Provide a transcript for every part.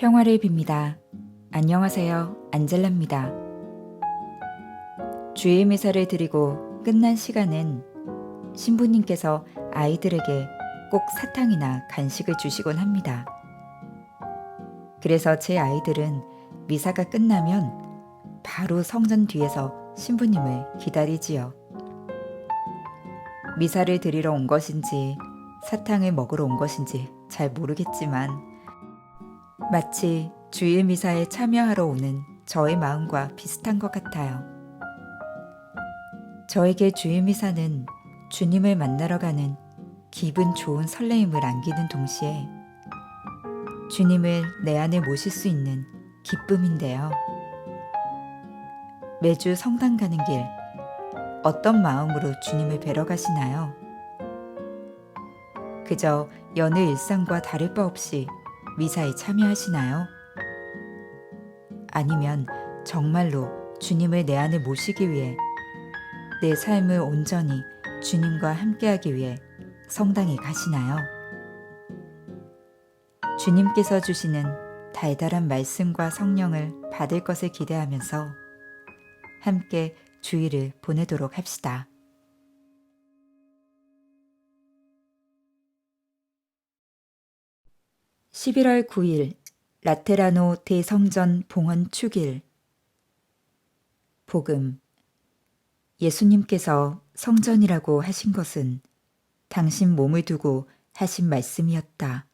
평화를 빕니다. 안녕하세요. 안젤라입니다. 주일 미사를 드리고 끝난 시간은 신부님께서 아이들에게 꼭 사탕이나 간식을 주시곤 합니다. 그래서 제 아이들은 미사가 끝나면 바로 성전 뒤에서 신부님을 기다리지요. 미사를 드리러 온 것인지 사탕을 먹으러 온 것인지 잘 모르겠지만 마치 주일 미사에 참여하러 오는 저의 마음과 비슷한 것 같아요. 저에게 주일 미사는 주님을 만나러 가는 기분 좋은 설레임을 안기는 동시에 주님을 내 안에 모실 수 있는 기쁨인데요. 매주 성당 가는 길, 어떤 마음으로 주님을 뵈러 가시나요? 그저 여느 일상과 다를 바 없이 미사에 참여하시나요? 아니면 정말로 주님을 내 안에 모시기 위해 내 삶을 온전히 주님과 함께하기 위해 성당에 가시나요? 주님께서 주시는 달달한 말씀과 성령을 받을 것을 기대하면서 함께 주일을 보내도록 합시다. 11월 9일 라테라노 대성전 봉헌 축일 복음 예수님께서 성전이라고 하신 것은 당신 몸을 두고 하신 말씀이었다.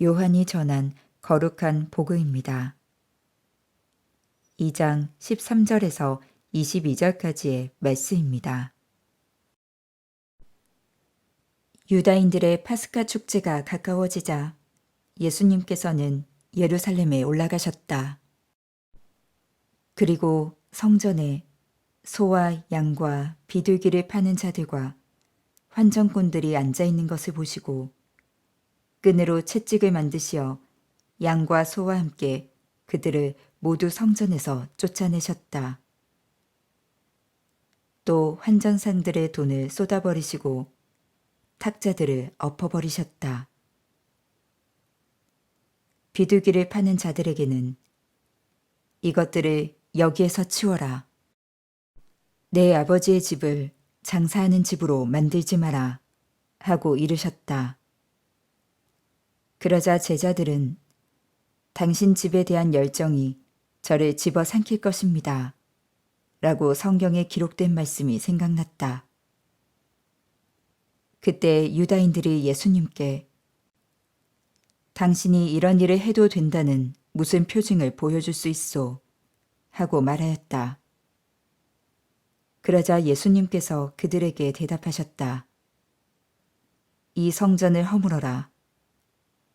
요한이 전한 거룩한 복음입니다. 2장 13절에서 22절까지의 말씀입니다. 유다인들의 파스카 축제가 가까워지자 예수님께서는 예루살렘에 올라가셨다. 그리고 성전에 소와 양과 비둘기를 파는 자들과 환전꾼들이 앉아 있는 것을 보시고 끈으로 채찍을 만드시어 양과 소와 함께 그들을 모두 성전에서 쫓아내셨다. 또 환전상들의 돈을 쏟아버리시고 탁자들을 엎어버리셨다. 비둘기를 파는 자들에게는 이것들을 여기에서 치워라. 내 아버지의 집을 장사하는 집으로 만들지 마라. 하고 이르셨다. 그러자 제자들은 당신 집에 대한 열정이 저를 집어 삼킬 것입니다. 라고 성경에 기록된 말씀이 생각났다. 그때 유다인들이 예수님께 당신이 이런 일을 해도 된다는 무슨 표징을 보여줄 수 있소? 하고 말하였다. 그러자 예수님께서 그들에게 대답하셨다. 이 성전을 허물어라.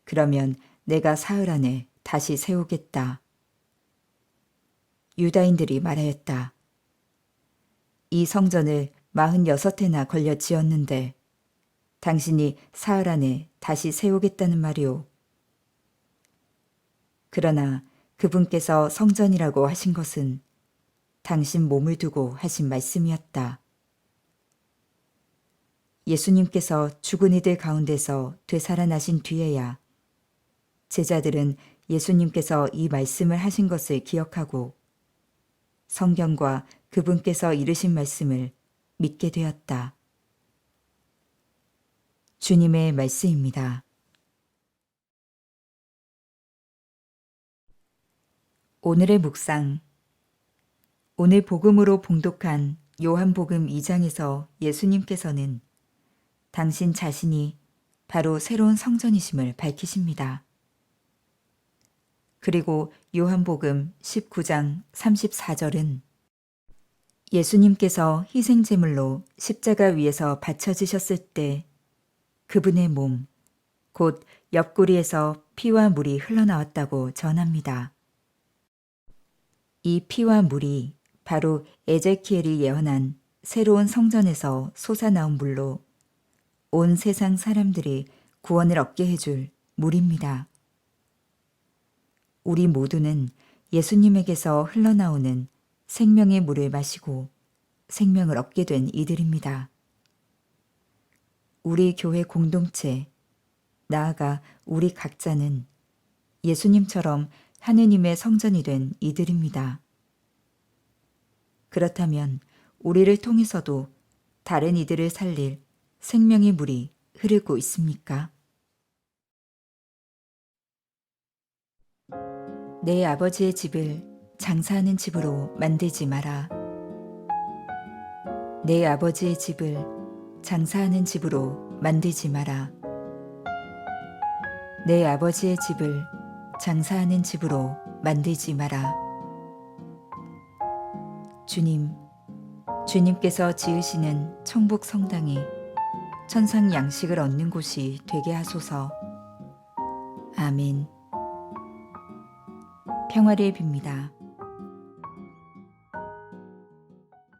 그러면 내가 사흘 안에 다시 세우겠다. 유다인들이 말하였다. 이 성전을 46해나 걸려 지었는데 당신이 사흘 안에 다시 세우겠다는 말이오. 그러나 그분께서 성전이라고 하신 것은 당신 몸을 두고 하신 말씀이었다. 예수님께서 죽은 이들 가운데서 되살아나신 뒤에야 제자들은 예수님께서 이 말씀을 하신 것을 기억하고 성경과 그분께서 이르신 말씀을 믿게 되었다. 주님의 말씀입니다. 오늘의 묵상 오늘 복음으로 봉독한 요한복음 2장에서 예수님께서는 당신 자신이 바로 새로운 성전이심을 밝히십니다. 그리고 요한복음 19장 34절은 예수님께서 희생제물로 십자가 위에서 바쳐지셨을 때 그분의 몸, 곧 옆구리에서 피와 물이 흘러나왔다고 전합니다. 이 피와 물이 바로 에제키엘이 예언한 새로운 성전에서 솟아나온 물로 온 세상 사람들이 구원을 얻게 해줄 물입니다. 우리 모두는 예수님에게서 흘러나오는 생명의 물을 마시고 생명을 얻게 된 이들입니다. 우리 교회 공동체, 나아가 우리 각자는 예수님처럼 하느님의 성전이 된 이들입니다. 그렇다면 우리를 통해서도 다른 이들을 살릴 생명의 물이 흐르고 있습니까? 내 아버지의 집을 장사하는 집으로 만들지 마라. 내 아버지의 집을 장사하는 집으로 만들지 마라. 내 아버지의 집을 장사하는 집으로 만들지 마라. 주님, 주님께서 지으시는 청복 성당이 천상 양식을 얻는 곳이 되게 하소서. 아멘. 평화를 빕니다.